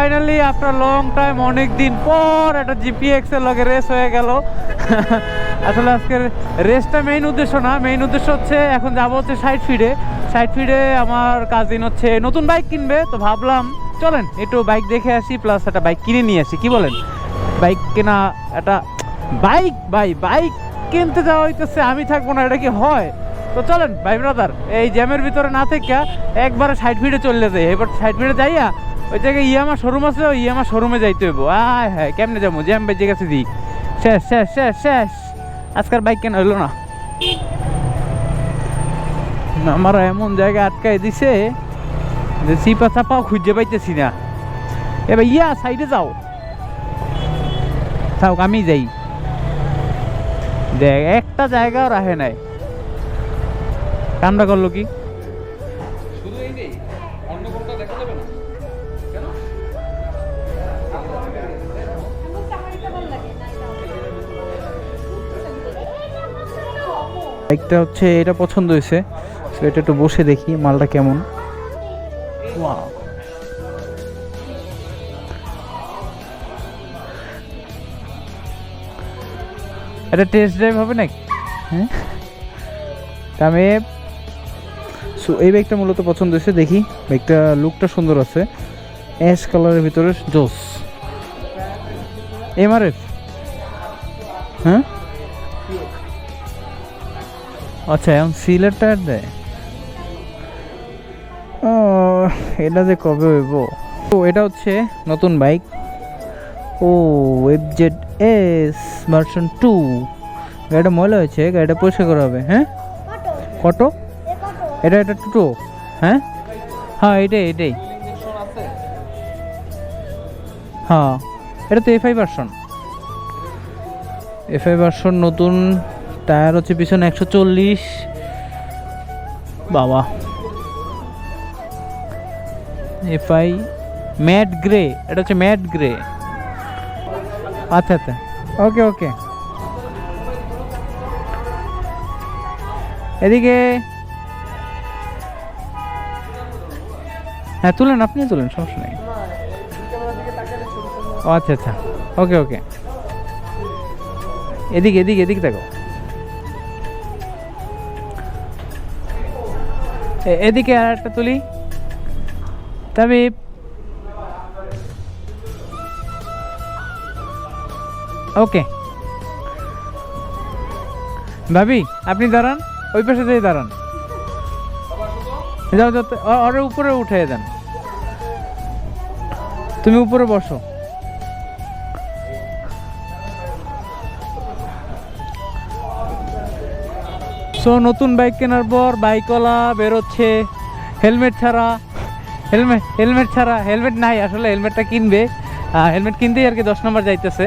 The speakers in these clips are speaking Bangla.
ফাইনালি আফটার লং টাইম অনেক দিন পর একটা জিপিএক্স এর লগে রেস হয়ে গেল। আসলে আজকের রেসটা মেইন উদ্দেশ্য না মেইন উদ্দেশ্য হচ্ছে এখন যাব হচ্ছে সাইড ফিডে সাইড ফিডে আমার কাজিন হচ্ছে নতুন বাইক কিনবে, তো ভাবলাম চলেন, একটু বাইক দেখে আসি প্লাস একটা বাইক কিনে নিয়ে আসি। কি বলেন? বাইক কেনা একটা বাইক ভাই বাইক কিনতে যাওয়া হইতেছে, আমি থাকব না, এটা কি হয়? তো চলেন, ভাই ব্রাদার এই জ্যামের ভিতরে না থেকে একবারে সাইড ফিডে চলে যায় এবার সাইড ফিডে যাইয়া ওই জায়গায় ইয়ামা শোরুম আছে, ওই ইয়ামা শোরুমে যাইতে হইব। আয় হ্যাঁ কেমনে যাব? জ্যাম বেজে গেছে দি শেষ শেষ শেষ শেষ। আজকাল বাইক কেন হইল না। আমার এমন জায়গায় আটকাই দিছে যে চিপা চাপাও খুঁজে পাইতেছি না। এবার ইয়া সাইডে যাও। থাক, আমি যাই। দেখ, একটা জায়গাও রাখে নাই। কামটা করল কি? শুধু এই অন্য কোনটা দেখা যাবে না? বাইকটা হচ্ছে, এটা পছন্দ হয়েছে। তো এটা একটু বসে দেখি মালটা কেমন। এটা টেস্ট ড্রাইভ হবে নাকি? হ্যাঁ? সো এই বাইকটা মূলত পছন্দ হয়েছে, দেখি। বাইকটা লুকটা সুন্দর আছে। অ্যাশ কালারের ভিতরে জোস। এমআরএফ হ্যাঁ? আচ্ছা এখন সিলের টায়ার দেয়। ও এটা যে কবে হইব? তো এটা হচ্ছে নতুন বাইক ও F Z S version two গাড়িটা ময়লা হয়েছে গাড়িটা পরিষ্কার করা হবে হ্যাঁ? কত? এটা এটা টুটো হ্যাঁ? হ্যাঁ এটাই এটাই। হ্যাঁ এটা তো এফআই ভার্সন এফআই ভার্সন নতুন টায়ার হচ্ছে পিছনে একশো চল্লিশ। বাবা। এফআই ম্যাট গ্রে এটা হচ্ছে ম্যাট গ্রে আচ্ছা আচ্ছা। ওকে ওকে এদিকে হ্যাঁ তুলেন আপনি তুলেন, সমস্যা নেই। ও আচ্ছা আচ্ছা। ওকে ওকে। এদিকে এদিকে এদিকে দেখো। এদিকে আর একটা তুলি। তবে ওকে। ভাবি, আপনি দাঁড়ান। ওই পাশে দিয়ে দাঁড়ান। যাও ওর উপরে উঠে দেন। তুমি উপরে বসো। সো নতুন বাইক কেনার পর বাইকওয়ালা বেরোচ্ছে। হেলমেট ছাড়া হেলমেট হেলমেট ছাড়া, হেলমেট নাই, আসলে হেলমেটটা কিনবে। হেলমেট কিনতেই আর কি দশ নম্বর যাইতেছে।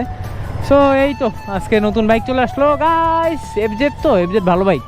সো এই তো, আজকে নতুন বাইক চলে আসলো। গাইস এফজেড তো এফজেড ভালো বাইক।